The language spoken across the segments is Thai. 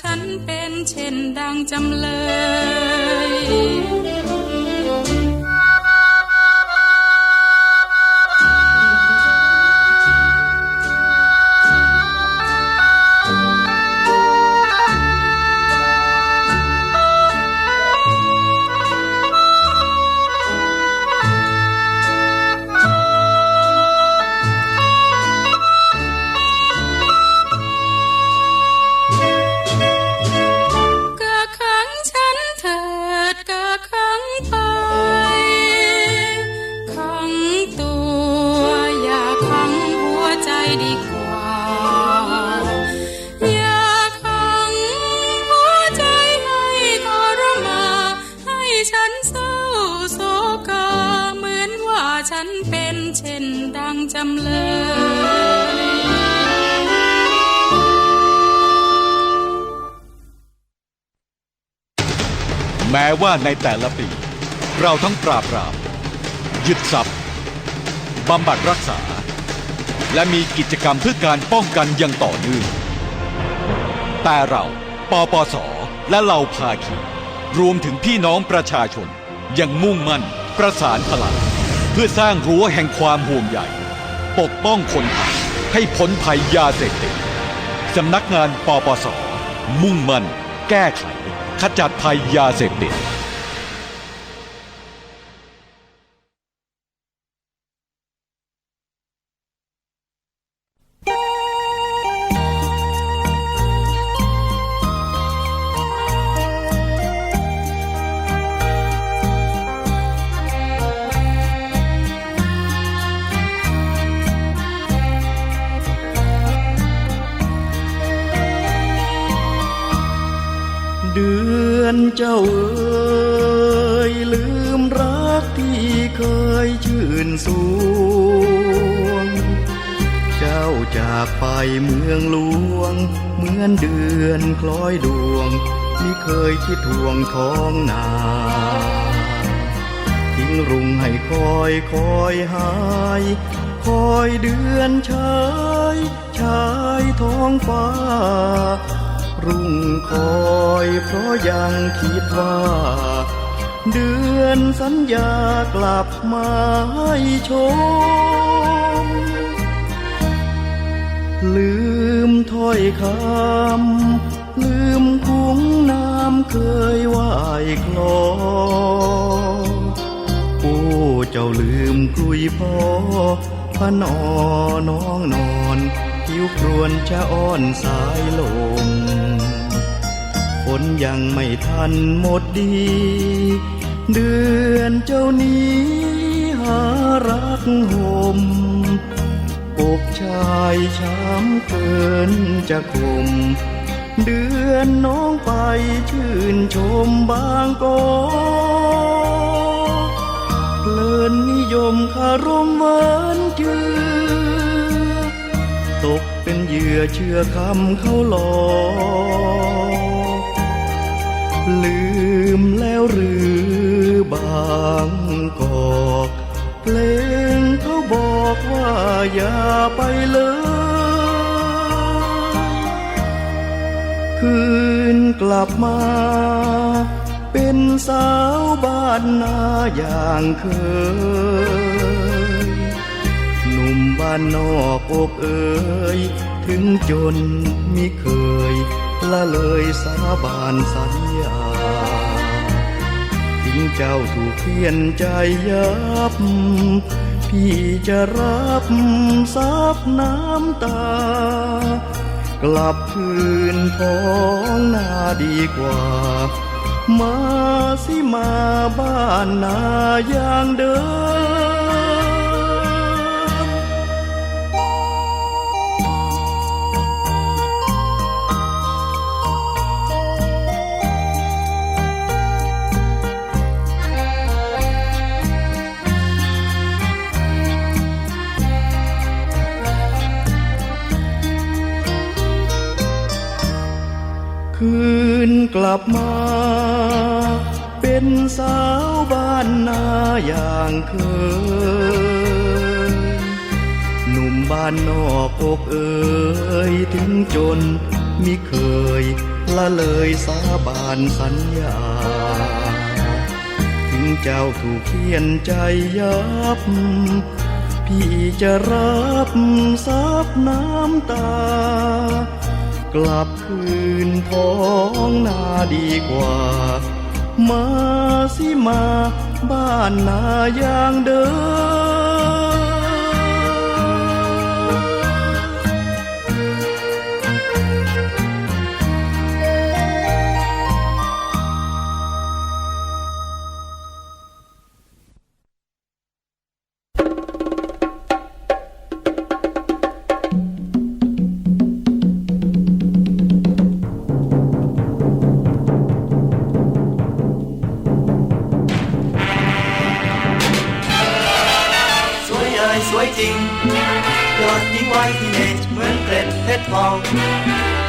ฉันเป็นเช่นดังจำเลย แม้ว่าในแต่ละปี เราทั้งปราบปรามยึดทรัพย์บำบัดรักษา และมีกิจกรรมเพื่อการป้องกันอย่างต่อเนื่องแต่เราปปส และเหล่าภาคีรวมถึงพี่น้องประชาชน ยังมุ่งมั่นประสานพลัง เพื่อสร้างรั้วแห่งความห่วงใยปกป้องคนไทยให้พ้นภัยยาเสพติดสำนักงานปปส มุ่งมั่นแก้ไข ขจัดภัยยาเสพติด อนเจ้าเอ่ยลืมรักที่เคยชื่นสวง เจ้าจากไปเมืองหลวง เหมือนเดือนคล้อยดวงมิเคยคิดทวงท้องนาทิ้งรุงให้คอยคอยหาย คอยเดือนชายชายท้องฟ้า รุ่งคอยเพราะยังคิดว่า เดือนสัญญากลับมาให้ชม ลืมถ้อยคำลืมคุ้งน้ำเคยว่ายคลอโอ้เจ้าลืมคุยพ่อพระนอน้องนอน วครวนจะอ้อนสายลมฝนยังไม่ทันหมดดี เดือนเจ้านี้หารักห่มอกชายช้ำเกินจะคม เดือนน้องไปชื่นชมบางกอกเพลินนิยมคารมหวานเจือ เหยื่อเชื่อคำเขาหลอกลืมแล้วหรือบางกอกเพลงเขาบอกว่าอย่าไปเลยคืนกลับมาเป็นสาวบ้านนาอย่างเคย หนุ่มบ้านนอกอกเอ่ย ถึงจนมิเคยละเลยสาบานสัญญาทิ้งเจ้าถูกเพียนใจยับ พี่จะรับซับน้ำตา กลับคืนท้องนาดีกว่า มาสิมาบ้านนาอย่างเดิม บมา เป็นสาวบ้านนาอย่างเคย หนุ่มบ้านนอกอกเอ่ยถึงจนมิเคยละเลยสาบานสัญญา ถึงเจ้าถูกเขียนใจยับ พี่จะรับซับน้ำตา กลับคืนท้องนาดีกว่า มาสิมาบ้านนาอย่างเดิม จริงยอดยิ่งไว้ที่เนจเหมือนเกล็ดเพชรทอง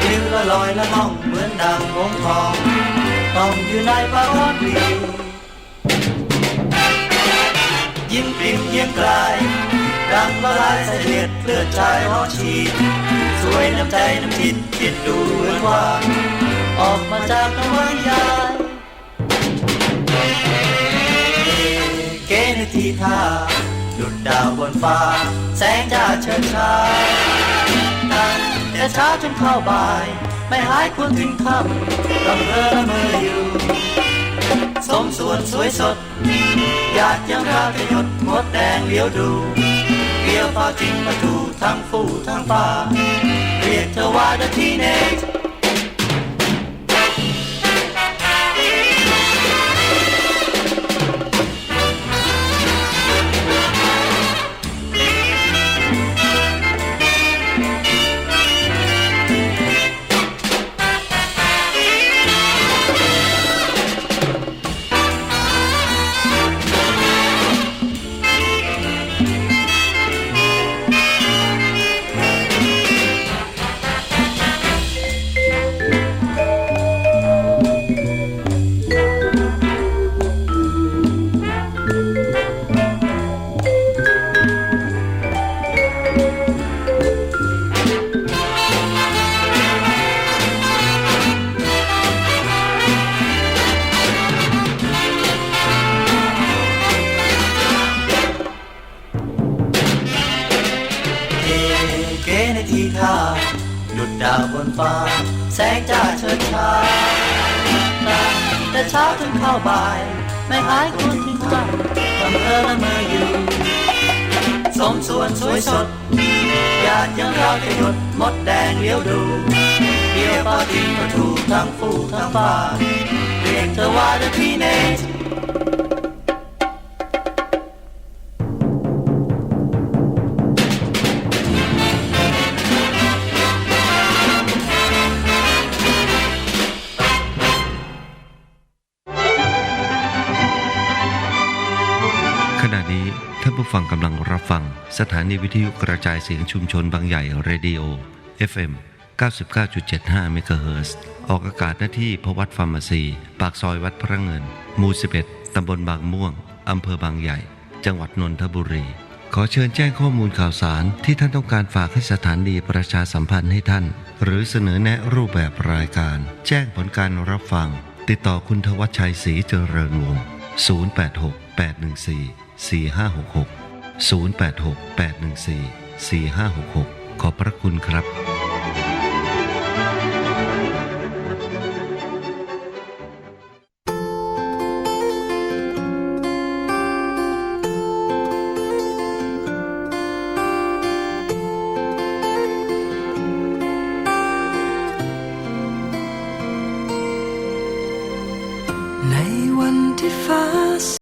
ริ้วละลอยละล่องเหมือนดังหงทองต้องอยู่ในปากวันดียิ้มปริมเยียงไกลดังละลายสะเด็ดเลือดชายหอชีสวยน้ำใจน้ำจิตคิดดูเหมือนว่า ออกมาจากนวนิยาเกนทีท่า หยุดดาวบนฟ้า แสงจ้าเชิญชายนั่งแต่เช้าจนเข้าบ่าย ไม่หายควรถึงค่ำรำเรอละเมออยู่ สมส่วนสวยสด อยากยังรากระยดหมดแดงเลี้ยวดูเลี้ยวฟ้าจริงมาถูทั้งฟูทั้งฟ้าเรียกเธอว่าเดอะทีเนจ ฟ้าแสงจ้าเชิดชายแต่เช้าถึงเข้าบ่าย ไม่หายคนทิ้งข้าทำเออละเมออยู่สมส่วนสวยสดอยากยังราวจะหยุดมดแดงเลี้ยวดูเดียวป้าทิ้งมาถูกทั้งฟูทั้งฟ้าเรียกเธอว่าเดอะทีเนจ「 ผู้ฟังกำลังรับฟัง สถานีวิทยุกระจายเสียงชุมชนบางใหญ่เรดิโอ FM 99.75 เมกะเฮิรตซ์ออกอากาศหน้าที่พวัดฟาร์มาซี ปากซอยวัดพระเงิน หมู่ 11 ตำบลบางม่วง อำเภอบางใหญ่ จังหวัดนนทบุรี ขอเชิญแจ้งข้อมูลข่าวสารที่ท่านต้องการฝากให้สถานีประชาสัมพันธ์ให้ท่าน หรือเสนอแนะรูปแบบรายการ แจ้งผลการรับฟัง ติดต่อคุณทวัชชัยศรีเจริญวงศ์ 086 814 4566 086 814 4566 ขอบพระคุณครับ